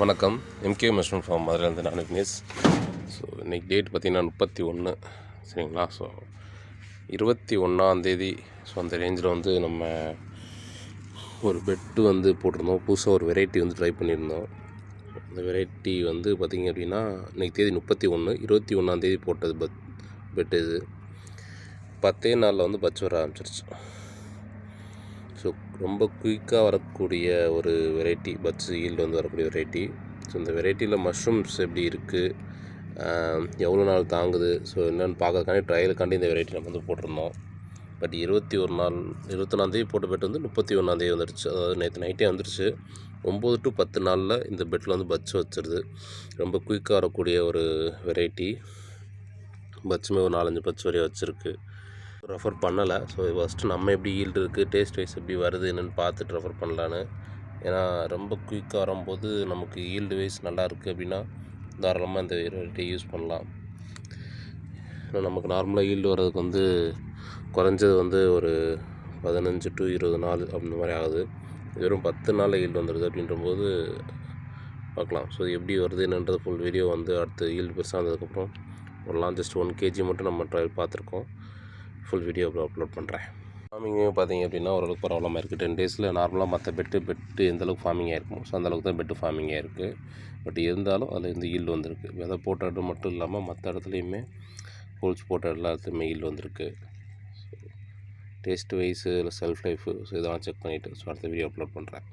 வணக்கம். MK mushroom form மதுரையிலேருந்து நான் விக்னேஷ். ஸோ இன்றைக்கி டேட் பார்த்திங்கன்னா முப்பத்தி ஒன்று சரிங்களா? ஸோ இருபத்தி ஒன்றாந்தேதி ஸோ அந்த ரேஞ்சில் வந்து நம்ம ஒரு பெட்டு வந்து போட்டிருந்தோம். புதுசாக ஒரு வெரைட்டி வந்து ட்ரை பண்ணியிருந்தோம். அந்த வெரைட்டி வந்து பார்த்திங்க அப்படின்னா இன்றைக்கி தேதி முப்பத்தி ஒன்று இருபத்தி ஒன்றாந்தேதி போட்டது பத் பெட்டு இது. பத்தே நாளில் வந்து பச்சு வர ஆரம்பிச்சிருச்சு. ஸோ ரொம்ப குயிக்காக வரக்கூடிய ஒரு வெரைட்டி பட்ஸ் ஈல்டு வந்து வரக்கூடிய வெரைட்டி ஸோ இந்த வெரைட்டியில் மஷ்ரூம்ஸ் எப்படி இருக்குது எவ்வளோ நாள் தாங்குது? ஸோ என்னென்னு பார்க்கறதுக்காண்டி ட்ரையலுக்காண்டி இந்த வெரைட்டி நம்ம வந்து போட்டிருந்தோம். பட் இருபத்தி ஒரு நாள் இருபத்தொன்னாந்தேதி போட்ட பெட் வந்து முப்பத்தி ஒன்றாந்தேதி வந்துடுச்சு அதாவது நேற்று நைட்டே வந்துடுச்சு ஒம்பது டு பத்து நாளில் இந்த பெட்டில் வந்து பட்ஸ் வச்சிருது. ரொம்ப குயிக்காக வரக்கூடிய ஒரு வெரைட்டி பட்ஸுமே ஒரு நாலஞ்சு பட்ஸ் வரையும் வச்சுருக்கு. ரெஃபர் பண்ணலை. ஸோ ஃபஸ்ட்டு நம்ம எப்படி ஈல்டு இருக்குது டேஸ்ட் வைஸ் எப்படி வருது என்னென்னு பார்த்துட்டு ரெஃபர் பண்ணலான்னு. ஏன்னா ரொம்ப குயிக்காக வரும்போது நமக்கு ஈல்டு வைஸ் நல்லா இருக்குது அப்படின்னா தாராளமாக இந்த வெரைட்டி யூஸ் பண்ணலாம். ஏன்னா நமக்கு நார்மலாக ஈல்டு வர்றதுக்கு வந்து குறைஞ்சது வந்து ஒரு பதினஞ்சு டு இருபது நாள் அந்த மாதிரி ஆகுது. வெறும் பத்து நாளில் ஈல்டு வந்துடுது அப்படின்றபோது பார்க்கலாம். ஸோ எப்படி வருது என்னன்றது ஃபுல் வீடியோ வந்து அடுத்து ஈல்டு பெருசாக வந்ததுக்கப்புறம் போடலாம் ஜஸ்ட் ஒன் கேஜி மட்டும் நம்ம ட்ரையல் பார்த்துருக்கோம். ஃபுல் வீடியோ அப்லோட் பண்ணுறேன் ஃபார்மிங்கும் பார்த்தீங்க அப்படின்னா ஓரளவுக்கு பரவாயில்லாமல் இருக்குது டென் டேஸில் நார்மலாக மற்ற பெட்டு பெட்டு எந்தளவுக்கு ஃபார்மிங்காக இருக்குமோ ஸோ அந்தளவுக்கு தான் பெட்டு ஃபார்மிங்காக இருக்குது பட் இருந்தாலும் அதில் இந்த ஈல்டு வந்திருக்கு. விதை போட்ட இடம் மட்டும் இல்லாமல் மற்ற இடத்துலையுமே ஹோல்ஸ் போட்ட எல்லாத்துலேயுமே ஈல்டு வந்திருக்கு. டேஸ்ட் வைஸு இல்லை செல்ஃப் லைஃபு ஸோ இதெல்லாம் செக் பண்ணிவிட்டு ஸோ அடுத்த வீடியோ அப்லோட் பண்ணுறேன்